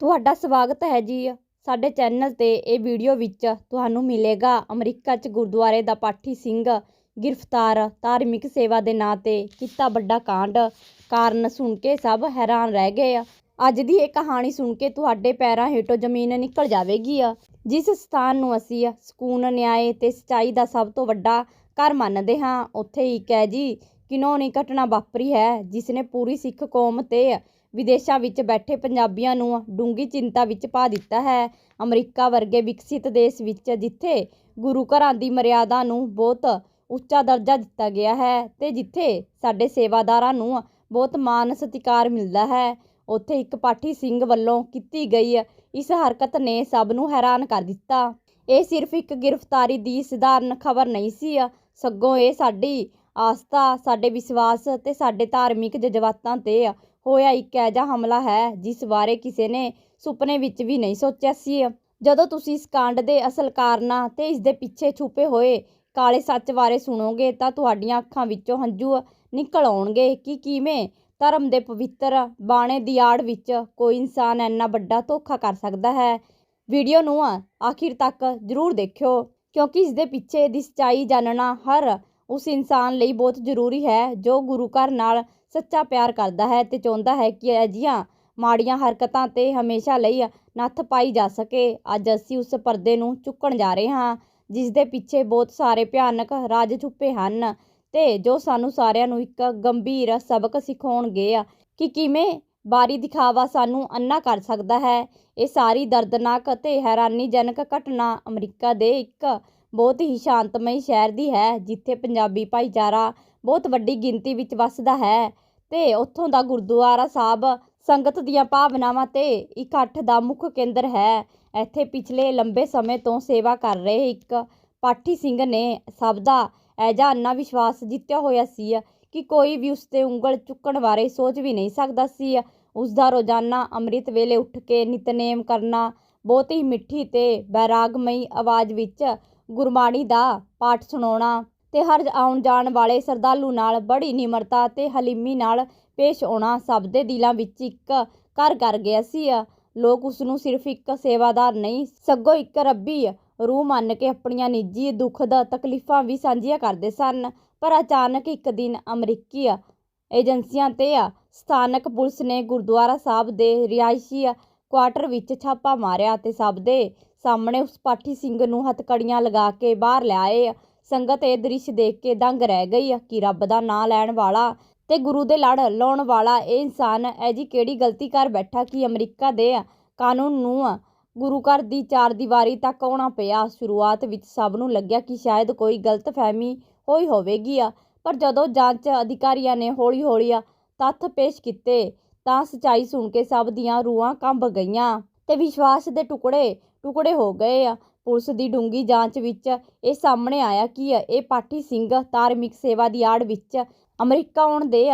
ਤੁਹਾਡਾ ਸਵਾਗਤ ਹੈ ਜੀ ਸਾਡੇ ਚੈਨਲ ਤੇ ਇਹ ਵੀਡੀਓ ਵਿੱਚ ਤੁਹਾਨੂੰ ਮਿਲੇਗਾ ਅਮਰੀਕਾ 'ਚ ਗੁਰਦੁਆਰੇ ਦਾ ਪਾਠੀ ਸਿੰਘ ਗ੍ਰਿਫਤਾਰ, ਧਾਰਮਿਕ ਸੇਵਾ ਦੇ ਨਾਂ ਤੇ ਕੀਤਾ ਵੱਡਾ ਕਾਂਡ। ਕਾਰਨ ਸੁਣ ਕੇ ਸਭ ਹੈਰਾਨ ਰਹਿ ਗਏ। ਆ ਅੱਜ ਦੀ ਇਹ ਕਹਾਣੀ ਸੁਣ ਕੇ ਤੁਹਾਡੇ ਪੈਰਾਂ ਹੇਠੋਂ ਜ਼ਮੀਨ ਨਿਕਲ ਜਾਵੇਗੀ। ਆ ਜਿਸ ਸਥਾਨ ਨੂੰ ਅਸੀਂ ਸਕੂਨ ਨਿਆਏ ਤੇ ਸਚਾਈ ਦਾ ਸਭ ਤੋਂ ਵੱਡਾ ਘਰ ਮੰਨਦੇ ਹਾਂ, ਉੱਥੇ ਇੱਕ ਹੈ ਜੀ ਕਿਨੋਨੀ ਘਟਨਾ ਵਾਪਰੀ ਹੈ, ਜਿਸ ਨੇ ਪੂਰੀ ਸਿੱਖ ਕੌਮ ਤੇ ਵਿਦੇਸ਼ਾਂ ਵਿੱਚ ਬੈਠੇ ਪੰਜਾਬੀਆਂ ਨੂੰ ਡੂੰਘੀ ਚਿੰਤਾ ਵਿੱਚ ਪਾ ਦਿੱਤਾ ਹੈ। ਅਮਰੀਕਾ ਵਰਗੇ ਵਿਕਸਿਤ ਦੇਸ਼ ਵਿੱਚ ਜਿੱਥੇ ਗੁਰੂ ਘਰਾਂ ਦੀ ਮਰਿਆਦਾ ਨੂੰ ਬਹੁਤ ਉੱਚਾ ਦਰਜਾ ਦਿੱਤਾ ਗਿਆ ਹੈ ਤੇ ਜਿੱਥੇ ਸਾਡੇ ਸੇਵਾਦਾਰਾਂ ਨੂੰ ਬਹੁਤ ਮਾਣ ਸਤਿਕਾਰ ਮਿਲਦਾ ਹੈ, ਉੱਥੇ ਇੱਕ ਪਾਠੀ ਸਿੰਘ ਵੱਲੋਂ ਕੀਤੀ ਗਈ ਇਸ ਹਰਕਤ ਨੇ ਸਭ ਨੂੰ ਹੈਰਾਨ ਕਰ ਦਿੱਤਾ। ਇਹ ਸਿਰਫ ਇੱਕ ਗ੍ਰਿਫਤਾਰੀ ਦੀ ਸਧਾਰਨ ਖਬਰ ਨਹੀਂ ਸੀ। ਸਗੋਂ ਇਹ ਸਾਡੀ ਆਸਥਾ, ਸਾਡੇ ਵਿਸ਼ਵਾਸ ਤੇ ਸਾਡੇ ਧਾਰਮਿਕ ਜਜ਼ਬਾਤਾਂ ਤੇ ਹੋਇਆ ਇੱਕ ਐਜਾ ਹਮਲਾ ਹੈ, ਜਿਸ ਬਾਰੇ ਕਿਸੇ ਨੇ ਸੁਪਨੇ ਵਿੱਚ ਵੀ ਨਹੀਂ ਸੋਚਿਆ ਸੀ। ਜਦੋਂ ਤੁਸੀਂ ਇਸ ਕਾਂਡ ਦੇ ਅਸਲ ਕਾਰਨਾਂ ਤੇ ਇਸ ਦੇ ਪਿੱਛੇ ਛੁਪੇ ਹੋਏ ਕਾਲੇ ਸੱਚ ਬਾਰੇ ਸੁਣੋਗੇ, ਤਾਂ ਤੁਹਾਡੀਆਂ ਅੱਖਾਂ ਵਿੱਚੋਂ ਹੰਝੂ ਨਿਕਲ ਆਉਣਗੇ ਕਿ ਕਿਵੇਂ ਧਰਮ ਦੇ ਪਵਿੱਤਰ ਬਾਣੇ ਦੀ ਆੜ ਵਿੱਚ ਕੋਈ ਇਨਸਾਨ ਇੰਨਾ ਵੱਡਾ ਧੋਖਾ ਕਰ ਸਕਦਾ ਹੈ। ਵੀਡੀਓ ਨੂੰ ਆਖਿਰ ਤੱਕ ਜ਼ਰੂਰ ਦੇਖਿਓ, ਕਿਉਂਕਿ ਇਸ ਦੇ ਪਿੱਛੇ ਦੀ ਸੱਚਾਈ ਜਾਣਨਾ ਹਰ ਉਸ ਇਨਸਾਨ ਲਈ ਬਹੁਤ ਜ਼ਰੂਰੀ ਹੈ, ਜੋ ਗੁਰੂ ਘਰ ਨਾਲ ਸੱਚਾ ਪਿਆਰ ਕਰਦਾ ਹੈ ਤੇ ਚਾਹੁੰਦਾ ਹੈ ਕਿ ਅਜਿਹੀਆਂ ਮਾੜੀਆਂ ਹਰਕਤਾਂ ਤੇ ਹਮੇਸ਼ਾ ਲਈ ਨੱਥ ਪਾਈ ਜਾ ਸਕੇ। ਅੱਜ ਅਸੀਂ ਉਸ ਪਰਦੇ ਨੂੰ ਚੁੱਕਣ ਜਾ ਰਹੇ ਹਾਂ ਜਿਸ ਦੇ ਪਿੱਛੇ ਬਹੁਤ ਸਾਰੇ ਭਿਆਨਕ ਰਾਜ ਛੁਪੇ ਹਨ ਤੇ ਜੋ ਸਾਨੂੰ ਸਾਰਿਆਂ ਨੂੰ ਇੱਕ ਗੰਭੀਰ ਸਬਕ ਸਿਖਾਉਣਗੇ ਕਿ ਕਿਵੇਂ ਬਾਰੀ ਦਿਖਾਵਾ ਸਾਨੂੰ ਅੰਨਾ ਕਰ ਸਕਦਾ ਹੈ। ਇਹ ਸਾਰੀ ਦਰਦਨਾਕ ਅਤੇ ਹੈਰਾਨੀਜਨਕ ਘਟਨਾ ਅਮਰੀਕਾ ਦੇ ਇੱਕ ਬਹੁਤ ਹੀ ਸ਼ਾਂਤਮਈ ਸ਼ਹਿਰ ਦੀ ਹੈ, ਜਿੱਥੇ ਪੰਜਾਬੀ ਭਾਈਚਾਰਾ ਬਹੁਤ ਵੱਡੀ ਗਿਣਤੀ ਵਿੱਚ ਵੱਸਦਾ ਹੈ ਤੇ ਉੱਥੋਂ ਦਾ ਗੁਰਦੁਆਰਾ ਸਾਹਿਬ ਸੰਗਤ ਦੀਆਂ ਭਾਵਨਾਵਾਂ ਤੇ ਇਕੱਠ ਦਾ ਮੁੱਖ ਕੇਂਦਰ ਹੈ। ਇੱਥੇ ਪਿਛਲੇ ਲੰਬੇ ਸਮੇਂ ਤੋਂ ਸੇਵਾ ਕਰ ਰਹੇ ਇੱਕ ਪਾਠੀ ਸਿੰਘ ਨੇ ਸਭ ਦਾ ਐਜਾ ਅੰਨਾ ਵਿਸ਼ਵਾਸ ਜਿੱਤਿਆ ਹੋਇਆ ਸੀ ਕਿ ਕੋਈ ਵੀ ਉਸ ਤੇ ਉਂਗਲ ਚੁੱਕਣ ਬਾਰੇ ਸੋਚ ਵੀ ਨਹੀਂ ਸਕਦਾ ਸੀ। ਉਸ ਦਾ ਰੋਜ਼ਾਨਾ ਅੰਮ੍ਰਿਤ ਵੇਲੇ ਉੱਠ ਕੇ ਨਿਤਨੇਮ ਕਰਨਾ ਬਹੁਤ ਹੀ ਮਿੱਠੀ ਤੇ ਬੈਰਾਗਮਈ ਆਵਾਜ਼ ਵਿੱਚ ਗੁਰਬਾਣੀ ਦਾ ਪਾਠ ਸੁਣਾਉਣਾ ਤੇ ਹਰ ਆਉਣ ਜਾਣ ਵਾਲੇ ਸਰਦਾਲੂ ਨਾਲ ਬੜੀ ਨਿਮਰਤਾ ਤੇ ਹਲੀਮੀ ਨਾਲ ਪੇਸ਼ ਆਉਣਾ ਸਭ ਦੇ ਦਿਲਾਂ ਵਿੱਚ ਇੱਕ ਘਰ ਕਰ ਗਿਆ ਸੀ। ਲੋਕ ਉਸ ਨੂੰ ਸਿਰਫ ਇੱਕ ਸੇਵਾਦਾਰ ਨਹੀਂ, ਸਗੋਂ ਇੱਕ ਰੱਬੀ ਰੂਹ ਮੰਨ ਕੇ ਆਪਣੀਆਂ ਨਿੱਜੀ ਦੁੱਖ ਦਾ ਤਕਲੀਫਾਂ ਵੀ ਸਾਂਝੀਆਂ ਕਰਦੇ ਸਨ। ਪਰ ਅਚਾਨਕ ਇੱਕ ਦਿਨ ਅਮਰੀਕੀ ਏਜੰਸੀਆਂ ਤੇ ਸਥਾਨਕ ਪੁਲਿਸ ਨੇ ਗੁਰਦੁਆਰਾ ਸਾਹਿਬ ਦੇ ਰਿਹਾਇਸ਼ੀ ਕੁਆਟਰ ਵਿੱਚ ਛਾਪਾ ਮਾਰਿਆ ਤੇ ਸਭ ਦੇ ਸਾਹਮਣੇ ਉਸ ਪਾਠੀ ਸਿੰਘ ਨੂੰ ਹੱਥਕੜੀਆਂ ਲਗਾ ਕੇ ਬਾਹਰ ਲਿਆਏ ਸੰਗਤ ਇਹ ਦ੍ਰਿਸ਼ ਦੇਖ ਕੇ ਦੰਗ ਰਹਿ ਗਈ ਕਿ ਰੱਬ ਦਾ ਨਾਂ ਲੈਣ ਵਾਲਾ ਤੇ ਗੁਰੂ ਦੇ ਲੜ ਲਾਉਣ ਵਾਲਾ ਇਹ ਇਨਸਾਨ ਐਜੀ ਕਿਹੜੀ ਗਲਤੀ ਕਰ ਬੈਠਾ ਕਿ ਅਮਰੀਕਾ ਦੇ ਕਾਨੂੰਨ ਨੂੰ ਗੁਰੂ ਘਰ ਦੀ ਚਾਰ ਦੀਵਾਰੀ ਤੱਕ ਆਉਣਾ ਪਿਆ। ਸ਼ੁਰੂਆਤ ਵਿੱਚ ਸਭ ਨੂੰ ਲੱਗਿਆ ਕਿ ਸ਼ਾਇਦ ਕੋਈ ਗਲਤਫਹਿਮੀ ਹੋਈ ਹੋਵੇਗੀ ਪਰ ਜਦੋਂ ਜਾਂਚ ਅਧਿਕਾਰੀਆਂ ਨੇ ਹੌਲੀ ਹੌਲੀ ਤੱਥ ਪੇਸ਼ ਕੀਤੇ, ਤਾਂ ਸਚਾਈ ਸੁਣ ਕੇ ਸਭ ਦੀਆਂ ਰੂਹਾਂ ਕੰਬ ਗਈਆਂ ਤੇ ਵਿਸ਼ਵਾਸ ਦੇ ਟੁਕੜੇ ਟੁਕੜੇ ਹੋ ਗਏ ਪੁਲਿਸ ਦੀ ਡੂੰਘੀ ਜਾਂਚ ਵਿੱਚ ਇਹ ਸਾਹਮਣੇ ਆਇਆ ਕਿ ਇਹ ਪਾਠੀ ਸਿੰਘ ਧਾਰਮਿਕ ਸੇਵਾ ਦੀ ਆੜ ਵਿੱਚ ਅਮਰੀਕਾ ਆਉਣ ਦੇ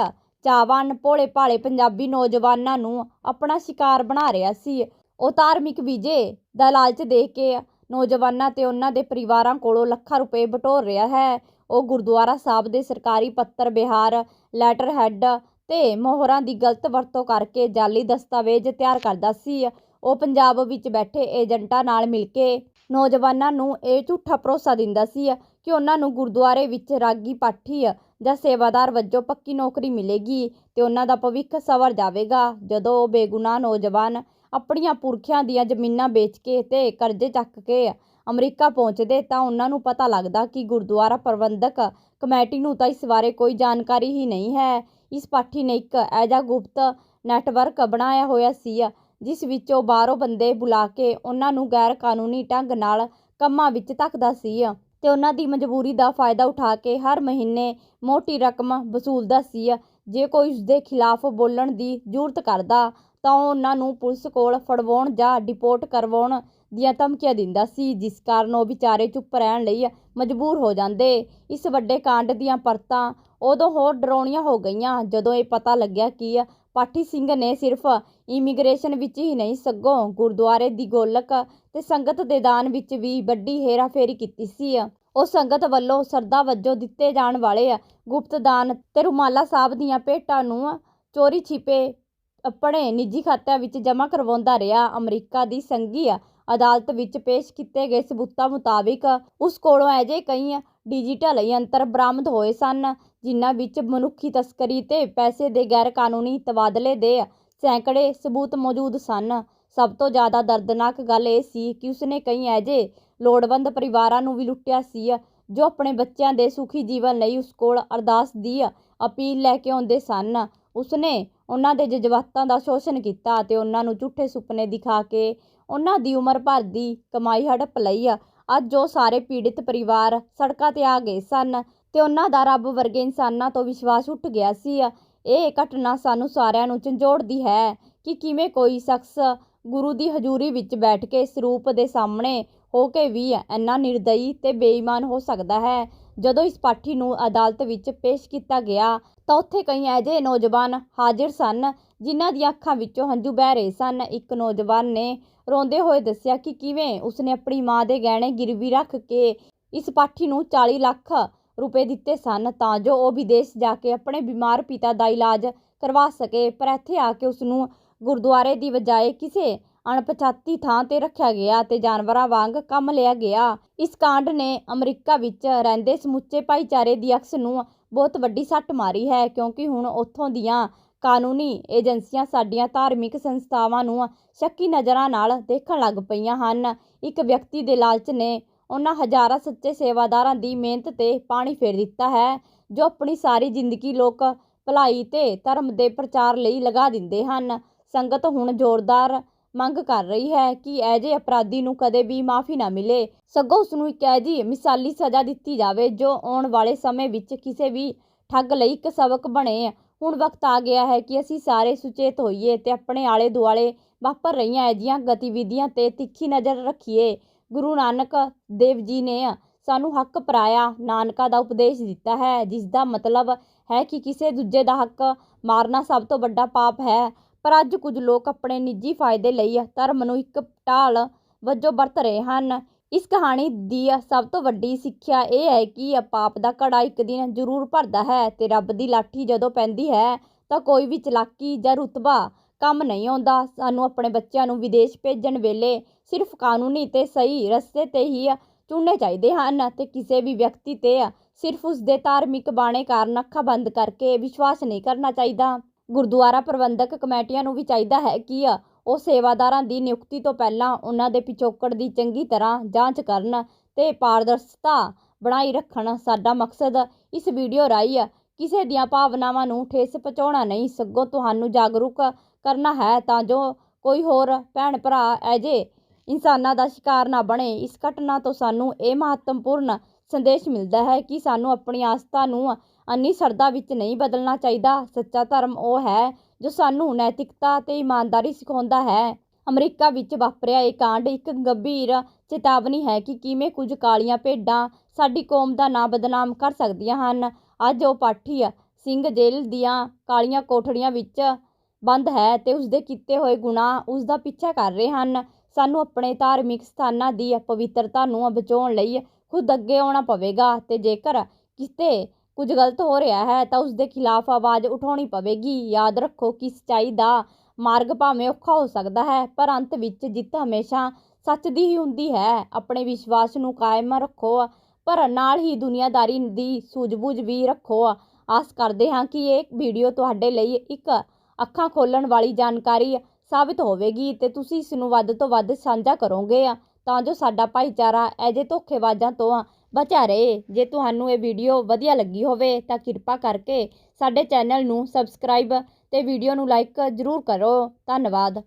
ਚਾਹਵਾਨ ਭੋਲੇ ਭਾਲੇ ਪੰਜਾਬੀ ਨੌਜਵਾਨਾਂ ਨੂੰ ਆਪਣਾ ਸ਼ਿਕਾਰ ਬਣਾ ਰਿਹਾ ਸੀ। ਉਹ ਧਾਰਮਿਕ ਵਿਜੇ ਦਾ ਲਾਲਚ ਦੇ ਕੇ ਨੌਜਵਾਨਾਂ ਤੇ ਉਹਨਾਂ ਦੇ ਪਰਿਵਾਰਾਂ ਕੋਲੋਂ ਲੱਖਾਂ ਰੁਪਏ ਬਟੋਰ ਰਿਹਾ ਹੈ। ਉਹ ਗੁਰਦੁਆਰਾ ਸਾਹਿਬ ਦੇ ਸਰਕਾਰੀ ਪੱਤਰ, ਬਿਹਾਰ ਲੈਟਰ ਹੈੱਡ ਤੇ ਮੋਹਰਾਂ ਦੀ ਗਲਤ ਵਰਤੋਂ ਕਰਕੇ ਜਾਲੀ ਦਸਤਾਵੇਜ਼ ਤਿਆਰ ਕਰਦਾ ਸੀ। ਉਹ ਪੰਜਾਬ ਵਿੱਚ ਬੈਠੇ ਏਜੰਟਾਂ ਨਾਲ ਮਿਲ ਕੇ ਨੌਜਵਾਨਾਂ ਨੂੰ ਇਹ ਝੂਠਾ ਭਰੋਸਾ ਦਿੰਦਾ ਸੀ ਕਿ ਉਹਨਾਂ ਨੂੰ ਗੁਰਦੁਆਰੇ ਵਿੱਚ ਰਾਗੀ ਪਾਠੀ ਜਾਂ ਸੇਵਾਦਾਰ ਵਜੋਂ ਪੱਕੀ ਨੌਕਰੀ ਮਿਲੇਗੀ ਤੇ ਉਹਨਾਂ ਦਾ ਭਵਿੱਖ ਸਵਰ ਜਾਵੇਗਾ। ਜਦੋਂ ਉਹ ਬੇਗੁਨਾਹ ਨੌਜਵਾਨ ਆਪਣੀਆਂ ਪੁਰਖਿਆਂ ਦੀਆਂ ਜ਼ਮੀਨਾਂ ਵੇਚ ਕੇ ਤੇ ਕਰਜ਼ੇ ਚੱਕ ਕੇ ਅਮਰੀਕਾ ਪਹੁੰਚਦੇ ਤਾਂ ਉਹਨਾਂ ਨੂੰ ਪਤਾ ਲੱਗਦਾ ਕਿ ਗੁਰਦੁਆਰਾ ਪ੍ਰਬੰਧਕ ਕਮੇਟੀ ਨੂੰ ਤਾਂ ਇਸ ਬਾਰੇ ਕੋਈ ਜਾਣਕਾਰੀ ਹੀ ਨਹੀਂ ਹੈ। ਇਸ ਪਾਠੀ ਨੇ ਇੱਕ ਐਜਾ ਗੁਪਤ ਨੈਟਵਰਕ ਬਣਾਇਆ ਹੋਇਆ ਸੀ ਜਿਸ ਵਿੱਚ ਉਹ ਬਾਹਰੋਂ ਬੰਦੇ ਬੁਲਾ ਕੇ ਉਹਨਾਂ ਨੂੰ ਗੈਰ ਕਾਨੂੰਨੀ ਢੰਗ ਨਾਲ ਕੰਮਾਂ ਵਿੱਚ ਧੱਕਦਾ ਸੀ ਤੇ ਉਹਨਾਂ ਦੀ ਮਜਬੂਰੀ ਦਾ ਫਾਇਦਾ ਉਠਾ ਕੇ ਹਰ ਮਹੀਨੇ ਮੋਟੀ ਰਕਮ ਵਸੂਲਦਾ ਸੀ। ਜੇ ਕੋਈ ਉਸਦੇ ਖਿਲਾਫ ਬੋਲਣ ਦੀ ਜ਼ਰੂਰਤ ਕਰਦਾ ਤਾਂ ਉਹ ਉਹਨਾਂ ਨੂੰ ਪੁਲਿਸ ਕੋਲ ਫੜਵਾਉਣ ਜਾਂ ਡਿਪੋਰਟ ਕਰਵਾਉਣ ਦੀਆਂ ਧਮਕੀਆਂ ਦਿੰਦਾ ਸੀ, ਜਿਸ ਕਾਰਨ ਉਹ ਵਿਚਾਰੇ ਚੁੱਪ ਰਹਿਣ ਲਈ ਮਜਬੂਰ ਹੋ ਜਾਂਦੇ। ਇਸ ਵੱਡੇ ਕਾਂਡ ਦੀਆਂ ਪਰਤਾਂ ਉਦੋਂ ਹੋਰ ਡਰਾਉਣੀਆਂ ਹੋ ਗਈਆਂ ਜਦੋਂ ਇਹ ਪਤਾ ਲੱਗਿਆ ਕਿ ਪਾਠੀ ਸਿੰਘ ਨੇ ਸਿਰਫ ਇਮੀਗ੍ਰੇਸ਼ਨ ਵਿੱਚ ਹੀ ਨਹੀਂ, ਸਗੋਂ ਗੁਰਦੁਆਰੇ ਦੀ ਗੋਲਕ ਤੇ ਸੰਗਤ ਦੇ ਦਾਨ ਵਿੱਚ ਵੀ ਵੱਡੀ ਹੇਰਾਫੇਰੀ ਕੀਤੀ ਸੀ। ਉਹ ਸੰਗਤ ਵੱਲੋਂ ਸਰਦਾ ਵਜੋਂ ਦਿੱਤੇ ਜਾਣ ਵਾਲੇ ਗੁਪਤ ਦਾਨ ਤੇ ਰੁਮਾਲਾ ਸਾਹਿਬ ਦੀਆਂ ਭੇਟਾਂ ਨੂੰ ਚੋਰੀ ਛਿਪੇ ਆਪਣੇ ਨਿੱਜੀ ਖਾਤਿਆਂ ਵਿੱਚ ਜਮ੍ਹਾਂ ਕਰਵਾਉਂਦਾ ਰਿਹਾ। ਅਮਰੀਕਾ ਦੀ ਸੰਘੀ ਅਦਾਲਤ ਵਿੱਚ ਪੇਸ਼ ਕੀਤੇ ਗਏ ਸਬੂਤਾਂ ਮੁਤਾਬਿਕ ਉਸ ਕੋਲੋਂ ਅਜਿਹੇ ਕਈ ਡਿਜੀਟਲ ਯੰਤਰ ਬਰਾਮਦ ਹੋਏ ਸਨ ਜਿਨ੍ਹਾਂ ਵਿੱਚ ਮਨੁੱਖੀ ਤਸਕਰੀ ਤੇ ਪੈਸੇ ਦੇ ਗੈਰ ਕਾਨੂੰਨੀ ਤਬਾਦਲੇ ਦੇ ਸੈਂਕੜੇ ਸਬੂਤ ਮੌਜੂਦ ਸਨ। ਸਭ ਤੋਂ ਜ਼ਿਆਦਾ ਦਰਦਨਾਕ ਗੱਲ ਇਹ ਸੀ ਕਿ ਉਸਨੇ ਕਈ ਅਜਿਹੇ ਲੋੜਵੰਦ ਪਰਿਵਾਰਾਂ ਨੂੰ ਵੀ ਲੁੱਟਿਆ ਸੀ, ਜੋ ਆਪਣੇ ਬੱਚਿਆਂ ਦੇ ਸੁਖੀ ਜੀਵਨ ਲਈ ਉਸ ਕੋਲ ਅਰਦਾਸ ਦੀ ਅਪੀਲ ਲੈ ਕੇ ਆਉਂਦੇ ਸਨ। ਉਸਨੇ ਉਹਨਾਂ ਦੇ ਜਜ਼ਬਾਤਾਂ ਦਾ ਸ਼ੋਸ਼ਣ ਕੀਤਾ ਅਤੇ ਉਹਨਾਂ ਨੂੰ ਝੂਠੇ ਸੁਪਨੇ ਦਿਖਾ ਕੇ ਉਹਨਾਂ ਦੀ ਉਮਰ ਭਰ ਦੀ ਕਮਾਈ ਹੜਪ ਲਈ ਅੱਜ ਉਹ ਸਾਰੇ ਪੀੜਿਤ ਪਰਿਵਾਰ ਸੜਕਾਂ ਤੇ ਆ ਗਏ ਸਨ। ਤੇ ਉਹਨਾਂ ਦਾ ਰੱਬ ਵਰਗੇ ਇਨਸਾਨਾਂ ਤੋਂ ਵਿਸ਼ਵਾਸ ਉੱਠ ਗਿਆ ਸੀ। ਇਹ ਘਟਨਾ ਸਾਨੂੰ ਸਾਰਿਆਂ ਨੂੰ ਝੰਜੋੜਦੀ ਹੈ ਕਿ ਕਿਵੇਂ ਕੋਈ ਸ਼ਖਸ ਗੁਰੂ ਦੀ ਹਜ਼ੂਰੀ ਵਿੱਚ ਬੈਠ ਕੇ ਸਰੂਪ ਦੇ ਸਾਹਮਣੇ ਹੋ ਕੇ ਵੀ ਇੰਨਾ ਨਿਰਦਈ ਤੇ ਬੇਈਮਾਨ ਹੋ ਸਕਦਾ ਹੈ। ਜਦੋਂ ਇਸ ਪਾਠੀ ਨੂੰ ਅਦਾਲਤ ਵਿੱਚ ਪੇਸ਼ ਕੀਤਾ ਗਿਆ, ਤਾਂ ਉੱਥੇ ਕਈ ਅਜਿਹੇ ਨੌਜਵਾਨ ਹਾਜ਼ਰ ਸਨ, ਜਿਨ੍ਹਾਂ ਦੀਆਂ ਅੱਖਾਂ ਵਿੱਚੋਂ ਹੰਝੂ ਬਹਿ ਰਹੇ ਸਨ। ਇੱਕ ਨੌਜਵਾਨ ਨੇ ਰੋਂਦੇ ਹੋਏ ਦੱਸਿਆ ਕਿ ਕਿਵੇਂ ਉਸਨੇ ਆਪਣੀ ਮਾਂ ਦੇ ਗਹਿਣੇ ਗਿਰਵੀ ਰੱਖ ਕੇ ਇਸ ਪਾਠੀ ਨੂੰ 40 ਲੱਖ ਰੁਪਏ ਦਿੱਤੇ ਸਨ ਤਾਂ ਜੋ ਉਹ ਵਿਦੇਸ਼ ਜਾ ਕੇ ਆਪਣੇ ਬਿਮਾਰ ਪਿਤਾ ਦਾ ਇਲਾਜ ਕਰਵਾ ਸਕੇ। ਪਰ ਇੱਥੇ ਆ ਕੇ ਉਸਨੂੰ ਗੁਰਦੁਆਰੇ ਦੀ ਬਜਾਏ ਕਿਸੇ ਅਣਪਛਾਤੀ ਥਾਂ ਤੇ ਰੱਖਿਆ ਗਿਆ ਤੇ ਜਾਨਵਰਾਂ ਵਾਂਗ ਕੰਮ ਲਿਆ ਗਿਆ। ਇਸ ਕਾਂਡ ਨੇ ਅਮਰੀਕਾ ਵਿੱਚ ਰਹਿੰਦੇ ਸਮੁੱਚੇ ਭਾਈਚਾਰੇ ਦੀ ਅਕਸ ਨੂੰ ਬਹੁਤ ਵੱਡੀ ਸੱਟ ਮਾਰੀ ਹੈ, ਕਿਉਂਕਿ ਹੁਣ ਉੱਥੋਂ ਦੀਆਂ ਕਾਨੂੰਨੀ ਏਜੰਸੀਆਂ ਸਾਡੀਆਂ ਧਾਰਮਿਕ ਸੰਸਥਾਵਾਂ ਨੂੰ ਸ਼ੱਕੀ ਨਜ਼ਰਾਂ ਨਾਲ ਦੇਖਣ ਲੱਗ ਪਈਆਂ ਹਨ। ਇੱਕ ਵਿਅਕਤੀ ਦੇ ਲਾਲਚ ਨੇ ਉਹਨਾਂ ਹਜ਼ਾਰਾਂ ਸੱਚੇ ਸੇਵਾਦਾਰਾਂ ਦੀ ਮਿਹਨਤ ਤੇ ਪਾਣੀ ਫੇਰ ਦਿੱਤਾ ਹੈ, ਜੋ ਆਪਣੀ ਸਾਰੀ ਜ਼ਿੰਦਗੀ ਲੋਕ ਭਲਾਈ ਤੇ ਧਰਮ ਦੇ ਪ੍ਰਚਾਰ ਲਈ ਲਗਾ ਦਿੰਦੇ ਹਨ। ਸੰਗਤ ਹੁਣ ਜ਼ੋਰਦਾਰ ਮੰਗ ਕਰ ਰਹੀ ਹੈ ਕਿ ਅਜਿਹੇ ਅਪਰਾਧੀ ਨੂੰ ਕਦੇ ਵੀ ਮਾਫੀ ਨਾ ਮਿਲੇ। ਸਗੋਂ ਉਸ ਨੂੰ ਇੱਕ ਅਜਿਹੀ ਮਿਸਾਲੀ ਸਜ਼ਾ ਦਿੱਤੀ ਜਾਵੇ, ਜੋ ਆਉਣ ਵਾਲੇ ਸਮੇਂ ਵਿੱਚ ਕਿਸੇ ਵੀ ਠੱਗ ਲਈ ਇੱਕ ਸਬਕ ਬਣੇ। ਹੁਣ ਵਕਤ ਆ ਗਿਆ ਹੈ ਕਿ ਅਸੀਂ ਸਾਰੇ ਸੁਚੇਤ ਹੋਈਏ ਤੇ ਆਪਣੇ ਆਲੇ ਦੁਆਲੇ ਵਾਪਰ ਰਹੀਆਂ ਅਜਿਹੀਆਂ ਗਤੀਵਿਧੀਆਂ ਤੇ ਤਿੱਖੀ ਨਜ਼ਰ ਰੱਖੀਏ। ਗੁਰੂ ਨਾਨਕ ਦੇਵ ਜੀ ਨੇ ਸਾਨੂੰ ਹੱਕ ਪਰਾਇਆ, ਨਾਨਕਾ ਦਾ ਉਪਦੇਸ਼ ਦਿੱਤਾ ਹੈ ਜਿਸ ਦਾ ਮਤਲਬ ਹੈ ਕਿ ਕਿਸੇ ਦੂਜੇ ਦਾ ਹੱਕ ਮਾਰਨਾ ਸਭ ਤੋਂ ਵੱਡਾ ਪਾਪ ਹੈ। ਪਰ ਅੱਜ ਕੁਝ ਲੋਕ ਆਪਣੇ ਨਿੱਜੀ ਫਾਇਦੇ ਲਈ ਧਰਮ ਨੂੰ ਇੱਕ ਢਾਲ ਵਜੋਂ ਵਰਤ ਰਹੇ ਹਨ। ਇਸ ਕਹਾਣੀ ਦੀ ਸਭ ਤੋਂ ਵੱਡੀ ਸਿੱਖਿਆ ਇਹ ਹੈ ਕਿ ਪਾਪ ਦਾ ਘੜਾ ਇੱਕ ਦਿਨ ਜ਼ਰੂਰ ਭਰਦਾ ਹੈ ਤੇ ਰੱਬ ਦੀ ਲਾਠੀ ਜਦੋਂ ਪੈਂਦੀ ਹੈ ਤਾਂ ਕੋਈ ਵੀ ਚਲਾਕੀ ਜਾਂ ਰੁਤਬਾ ਕੰਮ ਨਹੀਂ ਆਉਂਦਾ। ਸਾਨੂੰ ਆਪਣੇ ਬੱਚਿਆਂ ਨੂੰ ਵਿਦੇਸ਼ ਭੇਜਣ ਵੇਲੇ ਸਿਰਫ ਕਾਨੂੰਨੀ ਤੇ ਸਹੀ ਰਸਤੇ ਤੇ ਹੀ ਚੁਣਨੇ ਚਾਹੀਦੇ ਹਨ ਤੇ ਕਿਸੇ ਵੀ ਵਿਅਕਤੀ ਤੇ ਸਿਰਫ ਉਸ ਦੇ ਧਾਰਮਿਕ ਬਾਣੇ ਕਾਰਨ ਅੱਖਾਂ ਬੰਦ ਕਰਕੇ ਵਿਸ਼ਵਾਸ ਨਹੀਂ ਕਰਨਾ ਚਾਹੀਦਾ। ਗੁਰਦੁਆਰਾ ਪ੍ਰਬੰਧਕ ਕਮੇਟੀਆਂ ਨੂੰ ਵੀ ਚਾਹੀਦਾ ਹੈ ਕਿ ਉਹ ਸੇਵਾਦਾਰਾਂ ਦੀ ਨਿਯੁਕਤੀ ਤੋਂ ਪਹਿਲਾਂ ਉਹਨਾਂ ਦੇ ਪਿਛੋਕੜ ਦੀ ਚੰਗੀ ਤਰ੍ਹਾਂ ਜਾਂਚ ਕਰਨ ਤੇ ਪਾਰਦਰਸ਼ਤਾ ਬਣਾਈ ਰੱਖਣ ਸਾਡਾ ਮਕਸਦ। ਇਸ ਵੀਡੀਓ ਰਾਹੀਂ ਕਿਸੇ ਦੀਆਂ ਭਾਵਨਾਵਾਂ ਨੂੰ ਠੇਸ ਪਹੁੰਚਾਉਣਾ ਨਹੀਂ, ਸਗੋਂ ਤੁਹਾਨੂੰ ਜਾਗਰੂਕ ਕਰਨਾ ਹੈ ਤਾਂ ਜੋ ਕੋਈ ਹੋਰ ਭੈਣ ਭਰਾ ਐਜੇ ਇਨਸਾਨਾਂ ਦਾ ਸ਼ਿਕਾਰ ਨਾ ਬਣੇ। ਇਸ ਘਟਨਾ ਤੋਂ ਸਾਨੂੰ ਇਹ ਮਹੱਤਵਪੂਰਨ ਸੰਦੇਸ਼ ਮਿਲਦਾ ਹੈ ਕਿ ਸਾਨੂੰ ਆਪਣੀ ਆਸਥਾ ਨੂੰ ਅੰਨੀ ਸ਼ਰਧਾ ਵਿੱਚ ਨਹੀਂ ਬਦਲਣਾ ਚਾਹੀਦਾ। ਸੱਚਾ ਧਰਮ ਉਹ ਹੈ ਜੋ ਸਾਨੂੰ ਨੈਤਿਕਤਾ ਤੇ ਇਮਾਨਦਾਰੀ ਸਿਖਾਉਂਦਾ ਹੈ। ਅਮਰੀਕਾ ਵਿੱਚ ਵਾਪਰਿਆ ਇਹ ਕਾਂਡ ਇੱਕ ਗੰਭੀਰ ਚੇਤਾਵਨੀ ਹੈ ਕਿ ਕਿਵੇਂ ਕੁਝ ਕਾਲੀਆਂ ਭੇਡਾਂ ਸਾਡੀ ਕੌਮ ਦਾ ਨਾਂ ਬਦਨਾਮ ਕਰ ਸਕਦੀਆਂ ਹਨ। ਅੱਜ ਉਹ ਪਾਠੀ ਸਿੰਘ ਜੇਲ੍ਹ ਦੀਆਂ ਕਾਲੀਆਂ ਕੋਠੜੀਆਂ ਵਿੱਚ ਬੰਦ ਹੈ ਤੇ ਉਸਦੇ ਕੀਤੇ ਹੋਏ ਗੁਨਾਹ ਉਸ ਦਾ ਪਿੱਛਾ ਕਰ ਰਹੇ ਹਨ। ਸਾਨੂੰ ਆਪਣੇ ਧਾਰਮਿਕ ਸਥਾਨਾਂ ਦੀ ਪਵਿੱਤਰਤਾ ਨੂੰ ਬਚਾਉਣ ਲਈ ਖੁਦ ਅੱਗੇ ਆਉਣਾ ਪਵੇਗਾ ਤੇ ਜੇਕਰ ਕਿਤੇ ਕੁਝ ਗਲਤ ਹੋ ਰਿਹਾ ਹੈ ਤਾਂ ਉਸ ਦੇ ਖਿਲਾਫ ਆਵਾਜ਼ ਉਠਾਉਣੀ ਪਵੇਗੀ। ਯਾਦ ਰੱਖੋ ਕਿ ਸੱਚਾਈ ਦਾ ਮਾਰਗ ਭਾਵੇਂ ਔਖਾ ਹੋ ਸਕਦਾ ਹੈ, ਪਰ ਅੰਤ ਵਿੱਚ ਜਿੱਤ ਹਮੇਸ਼ਾ ਸੱਚ ਦੀ ਹੀ ਹੁੰਦੀ ਹੈ। ਆਪਣੇ ਵਿਸ਼ਵਾਸ ਨੂੰ ਕਾਇਮ ਰੱਖੋ, ਪਰ ਨਾਲ ਹੀ ਦੁਨੀਆਦਾਰੀ ਦੀ ਸੂਝਬੂਝ ਵੀ ਰੱਖੋ। ਆਸ ਕਰਦੇ ਹਾਂ ਕਿ ਇਹ ਵੀਡੀਓ ਤੁਹਾਡੇ ਲਈ ਇੱਕ ਅੱਖਾਂ ਖੋਲਣ ਵਾਲੀ ਜਾਣਕਾਰੀ ਸਾਬਿਤ ਹੋਵੇਗੀ ਤੇ ਤੁਸੀਂ ਇਸ ਨੂੰ ਵੱਧ ਤੋਂ ਵੱਧ ਸਾਂਝਾ ਕਰੋਗੇ ਤਾਂ ਜੋ ਸਾਡਾ ਭਾਈਚਾਰਾ ਐਜੇ ਧੋਖੇਬਾਜ਼ਾਂ ਤੋਂ ਬਚਿਆ ਰਹੇ। ਜੇ ਤੁਹਾਨੂੰ ਇਹ ਵੀਡੀਓ ਵਧੀਆ ਲੱਗੀ ਹੋਵੇ ਤਾਂ ਕਿਰਪਾ ਕਰਕੇ ਸਾਡੇ ਚੈਨਲ ਨੂੰ ਸਬਸਕ੍ਰਾਈਬ ਤੇ ਵੀਡੀਓ ਨੂੰ ਲਾਈਕ ਜ਼ਰੂਰ ਕਰੋ। ਧੰਨਵਾਦ।